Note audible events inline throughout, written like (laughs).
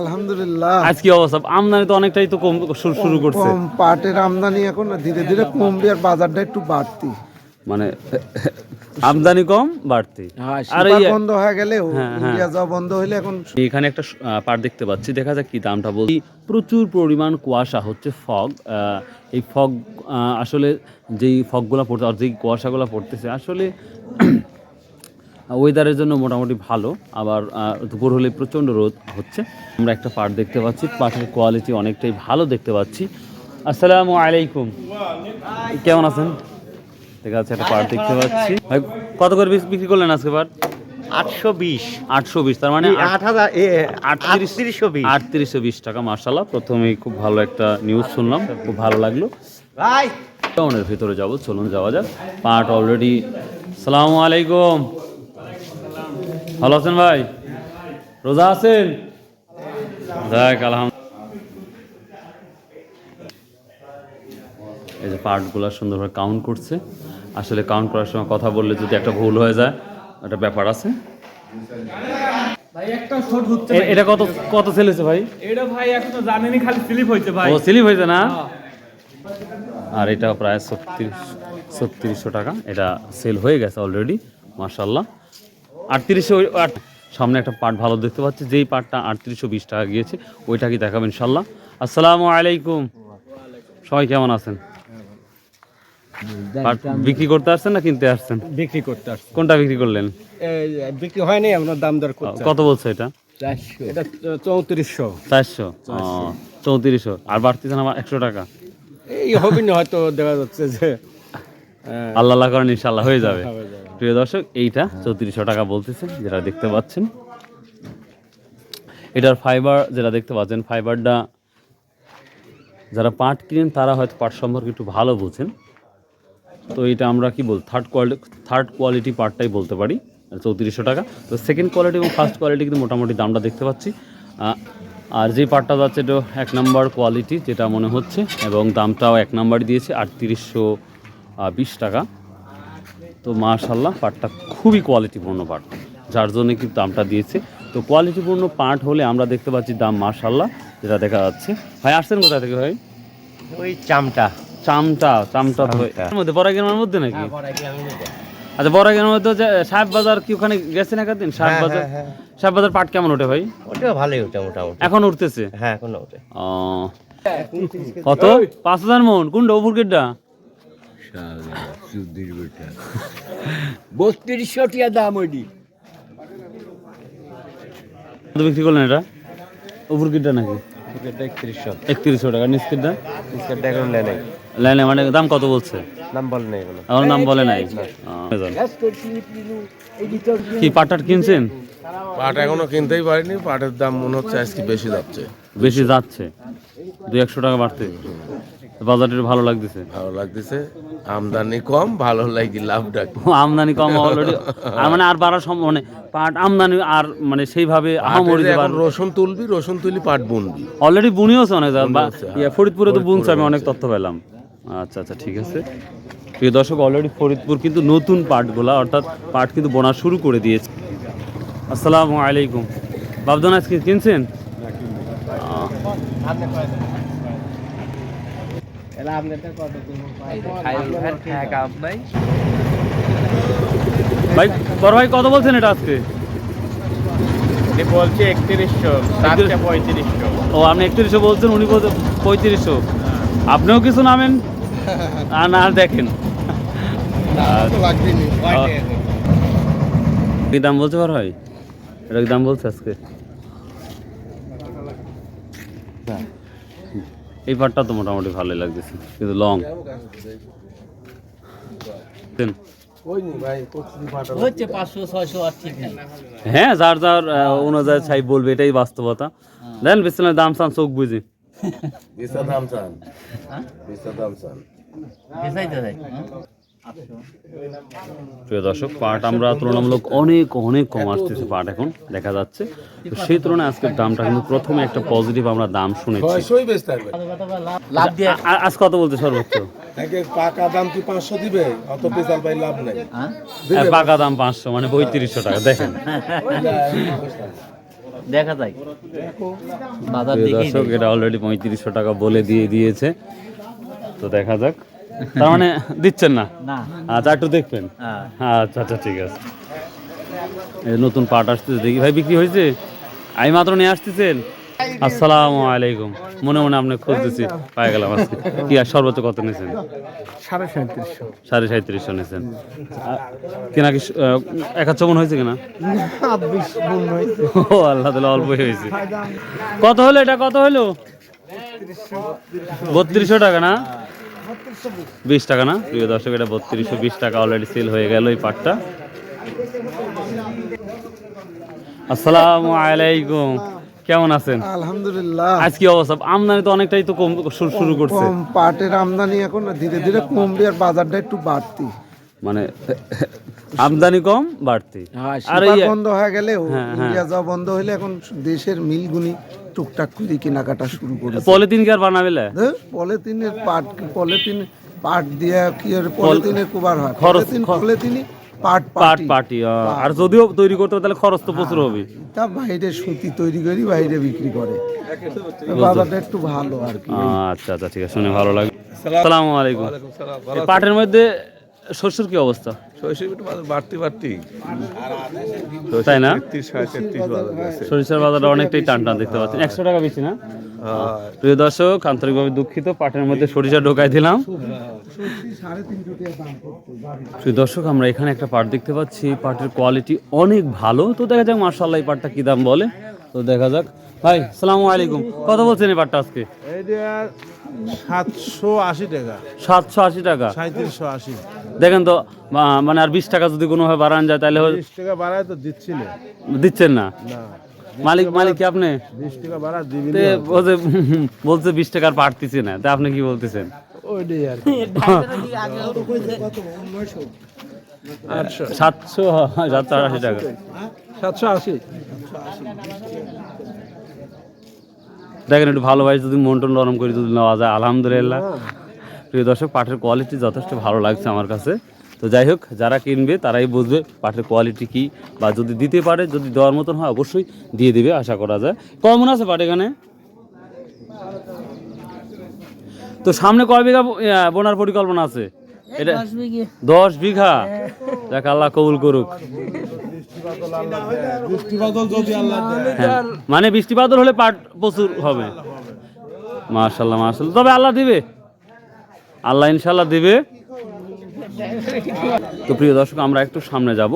আলহামদুলিল্লাহ। আজ কি অবস্থা? আমদানি তো অনেকটাই তো কম শুরু করছে। কম পাটের আমদানি এখন ধীরে ধীরে কমবে আর বাজারটা একটু বাড়তি। মানে আমদানি কম বাড়তি। আর এই বন্ধ হয়ে গেলেও হ্যাঁ, হ্যাঁ। ইন্ডিয়া যাওয়া বন্ধ হলে এখন এখানে একটা পাট দেখতে পাচ্ছি। দেখা যাক কি দামটা বলছি। প্রচুর পরিমাণ কুয়াশা হচ্ছে ফগ। এই ফগ আসলে যেই ফগগুলো পড়তে আর যেই কুয়াশাগুলো পড়তেছে আসলে ওয়েদারের জন্য মোটামুটি ভালো। আবার দুপুর হলে প্রচণ্ড রোদ হচ্ছে। আমরা একটা পাট দেখতে পাচ্ছি। পাটের কোয়ালিটি অনেকটাই ভালো দেখতে পাচ্ছি। আসসালামু আলাইকুম। কেমন আছেন? দেখা যাচ্ছে একটা পাট দেখতে পাচ্ছি। ভাই, কত করে বিক- বিক্রি করলেন আজকে পাট আটশো বিশ। আটশো বিশ তার মানে আট- হাজার আটত্রিশশো বিশ। আটত্রিশশো বিশ টাকা মার্শাল্লাহ প্রথমেই খুব ভালো একটা নিউজ শুনলাম। খুব ভালো লাগল। ভাই! টাউনের ভিতরে যাব চলুন যাওয়া যাক। পাট অলরেডি সালামু আলাইকুম। ভালো আছেন ভাই? রোজা আছেন? যাক এই যে পার্টগুলো সুন্দরভাবে কাউন্ট করছে। আসলে কাউন্ট করার সময় কথা বললে যদি একটা ভুল হয়ে যায় একটা ব্যাপার আছে। এটা কত কত সেল হয়েছে ভাই? এটা ভাই এখনও জানেনি খালি স্লিপ হয়েছে ভাই। ও স্লিপ হয়েছে না? আর এটা প্রায় ছত্রিশ ছত্রিশশো টাকা। এটা সেল হয়ে গেছে অলরেডি মার্শাল্লাহ আটত্রিশশো সামনে একটা পার্ট ভালো দেখতে পাচ্ছি। যেই পার্টটা আটত্রিশশো বিশ টাকা গিয়েছে ওইটা কি দেখাবেন ইনশাল্লাহ। আসসালামু আলাইকুম। সবাই কেমন আছেন? বিক্রি করতে আসছেন না কিনতে আসছেন? বিক্রি করতে আসছে। কোনটা বিক্রি করলেন? বিক্রি হয়নি আপনার দাম দর কত বলছে এটা? এটা চৌত্রিশশো। চারশো? চৌত্রিশশো। আর বাড়তিছেন আমার একশো টাকা? এই হবে না হয়তো দেখা যাচ্ছে যে আল্লাহ আল্লাহ করেন ইনশাল্লাহ হয়ে যাবে। প্রিয় দর্শক, এইটা চৌত্রিশশো টাকা বলতেছে, যেটা দেখতে পাচ্ছেন। এটার ফাইবার যেটা দেখতে পাচ্ছেন ফাইবারটা যারা পাট কিনেন, তারা হয়তো পাট সম্পর্কে একটু ভালো বোঝেন। তো এটা আমরা কি বল থার্ড কোয়ালিটি থার্ড কোয়ালিটি পার্টটাই বলতে পারি চৌত্রিশশো টাকা। তো সেকেন্ড কোয়ালিটি এবং ফার্স্ট কোয়ালিটি কিন্তু মোটামুটি দামটা দেখতে পাচ্ছি। আর যে পার্টটা যাচ্ছে, এটা এক নম্বর কোয়ালিটি যেটা মনে হচ্ছে, এবং দামটাও এক নাম্বার দিয়েছে, আটত্রিশশো বিশ টাকা। তো মাশাল্লাহ পাটটা খুবই কোয়ালিটিপূর্ণ পাট। যার জন্য কিন্তু দামটা দিয়েছে। তো কোয়ালিটিপূর্ণ পাট হলে আমরা দেখতে পাচ্ছি দাম মাশাল্লাহ যেটা দেখা যাচ্ছে। ভাই আসছেন কোথা থেকে ভাই? ওই চামটা। চামটা চামটা তো চামটা। এর মধ্যে মধ্যে নাকি? আচ্ছা বড়াইগ্রামের মধ্যে যে সাহেব বাজার কি ওখানে গেছেন একদিন? সাহেব হ্যাঁ, বাজার? হ্যাঁ, সাহেব বাজার পাট কেমন ওঠে ভাই? ওটা ভালোই ওটা মোটামুটি। এখন উঠতেছে? হ্যাঁ এখন ওটা ও। কত? পাঁচ হাজার মন। কোনটা ওপর গেটটা বত্রিশশো টিয়া দাম ওইটি। কত বিক্রি করলেন এটা? নাকি? একত্রিশশো। একত্রিশশো টাকা। নিচ লাইনে মানে দাম কত বলছে? নাম বলে নেই আমার নাম বলে নাই? ও, কি পাটার কিনছেন? পাট এখনও কিনতেই পারিনি পাটের দাম মনে হচ্ছে আজকে বেশি যাচ্ছে। বেশি যাচ্ছে। দুই একশো টাকা বাড়তে বাজারটা ভালো লাগতেছে? ভালো লাগতেছে আমদানি কম ভালো লাগি লাভটা আমদানি কম অলরেডি আর মানে আর বাড়ার সম্ভব মানে পাট আমদানি আর মানে সেইভাবে আহামরি এখন রসুন তুলবি রসুন তুলি পাট বুনবি। অলরেডি বুনিওছে অনেক ইয়া, ফরিদপুরে তো বুনছে আমি অনেক তথ্য পেলাম। আচ্ছা আচ্ছা ঠিক আছে। প্রিয় দর্শক অলরেডি ফরিদপুর কিন্তু নতুন পাটগুলা অর্থাৎ পাট কিন্তু বোনা শুরু করে দিয়েছে। আসসালামু আলাইকুম। বাবদান আজকে কিনছেন? আহ, ভাই তোর ভাই কত বলছেন এটা আজকে? বলছে একত্রিশশো চারটে পঁয়ত্রিশশো। ও আপনি একত্রিশশো বলছেন উনি বলছেন পঁয়ত্রিশশো। আপনিও কিছু নামেন? (laughs) আর না দেখেন। কি দাম বলতে পার ভাই? এটা দাম বলছে আজকে? এই পাটটা তো মোটামুটি ভালোই লাগতেছে কিন্তু লং হ্যাঁ যার যার অনুযায়ী ছাই বলবে এটাই বাস্তবতা। দেন বিশ্বনাথ দাম চান চোখ বুঝি। দাম চান। বিশা দাম চান। প্রিয় দর্শক পাট আমরা তুলনামূলক অনেক অনেক কম আসতেছে পাট এখন দেখা যাচ্ছে। তো সেই তুলনায় আজকের দামটা কিন্তু প্রথমে একটা পজিটিভ আমরা দাম শুনেছি। আজ কত বলছে সর্বোচ্চ? পাকা দাম কি পাঁচশো দিবে? অত বেচাল পাই লাভ নাই। পাকা দাম পাঁচশো মানে পঁয়ত্রিশশো টাকা দেখেন। দেখা যায় দর্শক এটা অলরেডি পঁয়ত্রিশশো টাকা বলে দিয়ে দিয়েছে। তো দেখা যাক। তার মানে দিচ্ছেন না? না। আচ্ছা একটু দেখবেন। হ্যাঁ। আচ্ছা আচ্ছা ঠিক আছে। এই নতুন পাট আসতেছে দেখি। ভাই বিক্রি হয়েছে? আমি মাত্র নিয়ে আসতেছেন? আসসালামু আলাইকুম। মনে মনে আপনি খুঁজতেছি পাই গেলাম আজকে। কি আর সর্বোচ্চ কত নিয়েছেন? সাড়ে সাঁত্রিশশো। সাড়ে সাঁত্রিশশো নিয়েছেন। কেনা কি একাচ্ছ মন হয়েছে কিনা? ও আল্লাহ তালা অল্প হয়েছে। কত হলো এটা? কত হলো? বত্রিশশো টাকা না? বিশ টাকা না? প্রিয় দর্শক এটা বত্রিশশো বিশ টাকা অলরেডি সেল হয়ে গেল এই পাটটা। আসসালামু আলাইকুম। কেমন আছেন? আলহামদুলিল্লাহ। আজ কি অবস্থা? আমদানি তো অনেকটাই তো কম শুরু করছে। কম পাটের আমদানি এখন ধীরে ধীরে কমবে আর বাজারটা একটু বাড়তি। মানে আমদানি কম বাড়তি। হ্যাঁ, আর এই বন্ধ হয়ে গেলে হ্যাঁ, হ্যাঁ। ইন্ডিয়া যাওয়া বন্ধ হলে এখন দেশের মিলগুনি টুকটাক করে কেনাকাটা শুরু করেছে। পলিথিন কি আর বানাবে লে? পলিথিনের পাট পলিথিন পাট দিয়ে কি আর পলিথিনের কুবার হয়? খরচ- পলিথিন পলিথিনই পাট পাট পাটি। আর যদিও তৈরি করতে হবে তাহলে খরচ তো প্রচুর হবে। তা বাইরে সুতি তৈরি করি বাইরে বিক্রি করে। বাজারটা একটু ভালো আর কি। আচ্ছা আচ্ছা ঠিক আছে শুনে ভালো লাগে সালামু। আলাইকুম। পাটের মধ্যে শস্যের কি অবস্থা? বাড়তি বাড়তি। তাই না? সরিষার বাজারটা অনেকটাই টান টান দেখতে পাচ্ছেন। একশো টাকা বেশি না? হ্যাঁ। প্রিয় দর্শক আন্তরিকভাবে দুঃখিত পাটের মধ্যে সরিষা ঢোকাই দিলাম। প্রিয় দর্শক আমরা এখানে একটা পাট দেখতে পাচ্ছি। পাটের কোয়ালিটি অনেক ভালো। তো দেখা যাক মার্শাল্লাহ এই পাটটা কি দাম বলে। তো দেখা যাক। ভাই সালামু আলাইকুম। কত বলছেন এই পাটটা আজকে? সাতশো আশি টাকা। সাতশো আশি টাকা? সাঁত্রিশশো আশি। দেখেন তো মানে আর বিশ টাকা যদি কোনোভাবে বাড়ানো যায় তাহলে বিশ টাকা বাড়ায় তো দিচ্ছি না। দিচ্ছেন না? মালিক মালিক কি আপনি? বিশ টাকা বাড়া দিবি তে বলছে (laughs) বলছে বিশ টাকার পারতেছি না তা আপনি কি বলতেছেন? ওইটাই আর সাতশো সাতশো আশি টাকা। সাতশো আশি। দেখেন একটু ভালোবাসে যদি মন টন নরম করে যদি নেওয়া যায় আলহামদুলিল্লাহ। প্রিয় দর্শক পাঠের কোয়ালিটি যথেষ্ট ভালো লাগছে আমার কাছে। তো যাই হোক যারা কিনবে তারাই বুঝবে পাঠের কোয়ালিটি কি বা যদি দিতে পারে যদি দেওয়ার মতন হয় অবশ্যই দিয়ে দেবে আশা করা যায়। কমন আছে পাট এখানে? তো সামনে কয় বিঘা বোনার পরিকল্পনা আছে? এটা দশ বিঘা? দেখ আল্লাহ কবুল করুক। হ্যাঁ, মানে বৃষ্টি বাদল হলে পাট প্রচুর হবে। মার্শাল্লাহ মার্শাল্লাহ তবে আল্লাহ দিবে। আল্লাহ ইনশাল্লাহ দিবে। তো প্রিয় দর্শক আমরা একটু সামনে যাব।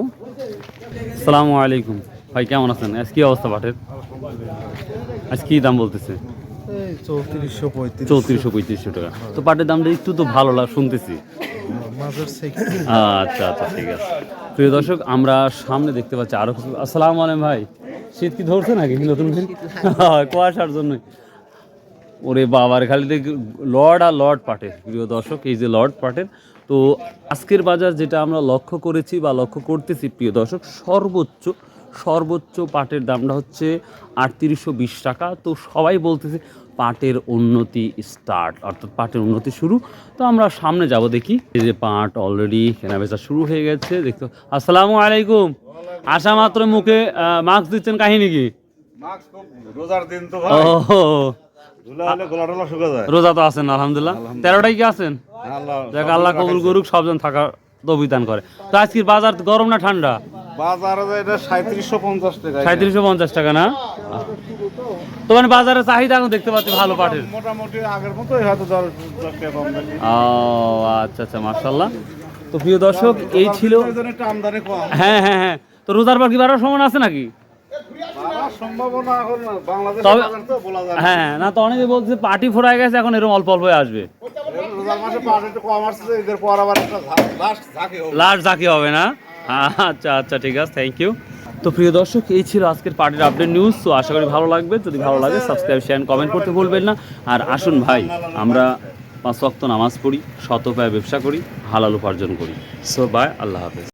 সালামু আলাইকুম। ভাই কেমন আছেন? আজ কি অবস্থা পাটের? আজ কি দাম বলতেছে? চৌত্রিশশো পঁয়ত্রিশ চৌত্রিশশো পঁয়ত্রিশশো টাকা। তো পাটের দামটা একটু তো ভালো লাগ শুনতেছি। আচ্ছা আচ্ছা ঠিক আছে। প্রিয় দর্শক, আমরা সামনে দেখতে পাচ্ছি আরও কিছু। আসসালামু আলাইকুম ভাই। শীত কি ধরছে নাকি নতুন কুয়াশার জন্য ওরে বাবার, খালি দেখ, লর্ড আর লর্ড পাটের, প্রিয় দর্শক, এই যে লর্ড পাটের। তো আজকের বাজার যেটা আমরা লক্ষ্য করেছি বা লক্ষ্য করতেছি, প্রিয় দর্শক, সর্বোচ্চ সর্বোচ্চ পাটের দামটা হচ্ছে আটত্রিশশো বিশ টাকা। তো সবাই বলতেছে পাটের উন্নতি স্টার্ট অর্থাৎ পাটের উন্নতি শুরু। তো আমরা সামনে যাব দেখি। এই যে পাট অলরেডি কেনাবেচা শুরু হয়ে গেছে দেখতে আসসালামু আলাইকুম। আসা মাত্র মুখে মাস্ক দিচ্ছেন কাহিনী কি? রোজার দিন তো রোজা তো আছেন আলহামদুলিল্লাহ। তেরোটাই কি আছেন? আল্লাহ দেখ আল্লাহ কবুল করুক সবজন থাকার তবিদান করে। তো আজকের বাজার গরম না ঠান্ডা? বাজারে এটা সাঁত্রিশশো পঞ্চাশ টাকা। না? তো মানে বাজারে চাহিদা এখন দেখতে পাচ্ছি ভালো পাটের। মোটামুটি আগের মতোই হয়তো টাকা কম ও আচ্ছা আচ্ছা তো প্রিয় দর্শক এই ছিল হ্যাঁ হ্যাঁ হ্যাঁ। তো রোজার পর কি সমান আছে নাকি? না। হ্যাঁ না তো অনেকে বলছে পার্টি ফোরায় গেছে এখন এরকম অল্প অল্প হয়ে আসবে। লাস্ট লাস্ট হবে না? আচ্ছা আচ্ছা ঠিক আছে থ্যাংক ইউ তো প্রিয় দর্শক, এই ছিল আজকের পার্টির আপডেট নিউজ তো আশা করি ভালো লাগবে। যদি ভালো লাগে সাবস্ক্রাইব শেয়ার কমেন্ট করতে ভুলবেন না। আর আসুন ভাই, আমরা পাঁচ ওয়াক্ত নামাজ পড়ি শত ব্যবসা করি, হালাল উপার্জন করি। সো বাই আল্লাহ হাফেজ।